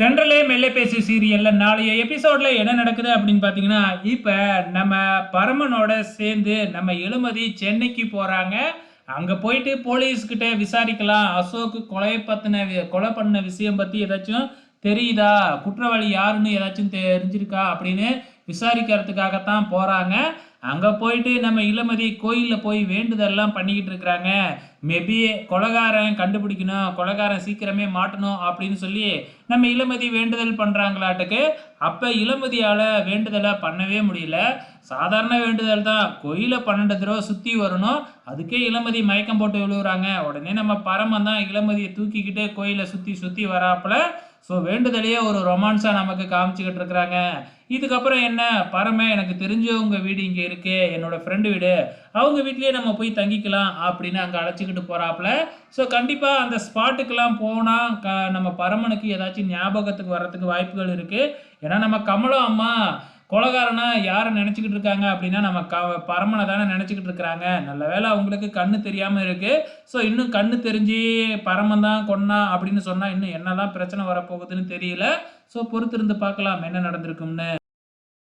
தென்றலே மெல்ல பேசி சீரியல்ல நாளைய எபிசோட்ல என்ன நடக்குது அப்படின்னு பார்த்தீங்கன்னா இப்போ நம்ம பரமனோட சேர்ந்து நம்ம எழுமதி சென்னைக்கு போறாங்க. அங்க போயிட்டு போலீஸ்கிட்ட விசாரிக்கலாம். அசோக் கொலை பத்தின கொலை பண்ண விஷயம் பத்தி ஏதாச்சும் தெரியுதா? குற்றவாளி யாருன்னு ஏதாச்சும் தெரிஞ்சிருக்கா அப்படின்னு விசாரிக்கிறதுக்காகத்தான் போகிறாங்க அங்கே போயிட்டு நம்ம இளமதி கோயிலில் போய் வேண்டுதல்லாம் பண்ணிக்கிட்டு இருக்கிறாங்க. மேபி கொலகாரன் கண்டுபிடிக்கணும் கொலகாரன் சீக்கிரமே மாட்டணும் அப்படின்னு சொல்லி நம்ம இளமதி வேண்டுதல் பண்ணுறாங்களாட்டுக்கு அப்போ இளமதியால் வேண்டுதலை பண்ணவே முடியல. சாதாரண வேண்டுதல் தான். கோயிலை பன்னெண்டு தடவை சுற்றி வரணும். அதுக்கே இளமதி மயக்கம் போட்டு விழுவுறாங்க. உடனே நம்ம பரமன் தான் இளமதியை தூக்கிக்கிட்டு கோயிலை சுற்றி சுற்றி வராப்பில் ஸோ வேண்டுதலையே ஒரு ரொமான்ஸாக நமக்கு காமிச்சிக்கிட்டு இருக்கிறாங்க இதுக்கப்புறம் என்ன? பரம எனக்கு தெரிஞ்சவங்க வீடு இங்கே இருக்கு. என்னோட ஃப்ரெண்டு வீடு. அவங்க வீட்லேயே நம்ம போய் தங்கிக்கலாம் அப்படின்னு அங்கே அழைச்சிக்கிட்டு போகிறாப்புல ஸோ கண்டிப்பாக அந்த ஸ்பாட்டுக்கெல்லாம் போனால் க நம்ம பரமனுக்கு ஏதாச்சும் ஞாபகத்துக்கு வர்றதுக்கு வாய்ப்புகள் இருக்குது ஏன்னா நம்ம கமலம் அம்மா கொலகாரனா யாரை நினச்சிக்கிட்டு இருக்காங்க அப்படின்னா நம்ம க பரமனை தானே நினச்சிக்கிட்டு இருக்கிறாங்க. நல்ல வேலை அவங்களுக்கு கண்ணு தெரியாமல் இருக்குது ஸோ இன்னும் கண்ணு தெரிஞ்சு பரமன் தான் கொன்னா அப்படின்னு சொன்னால் இன்னும் என்னதான் பிரச்சனை வரப்போகுதுன்னு தெரியல. ஸோ பொறுத்திருந்து பார்க்கலாம் என்ன நடந்திருக்கும்னு.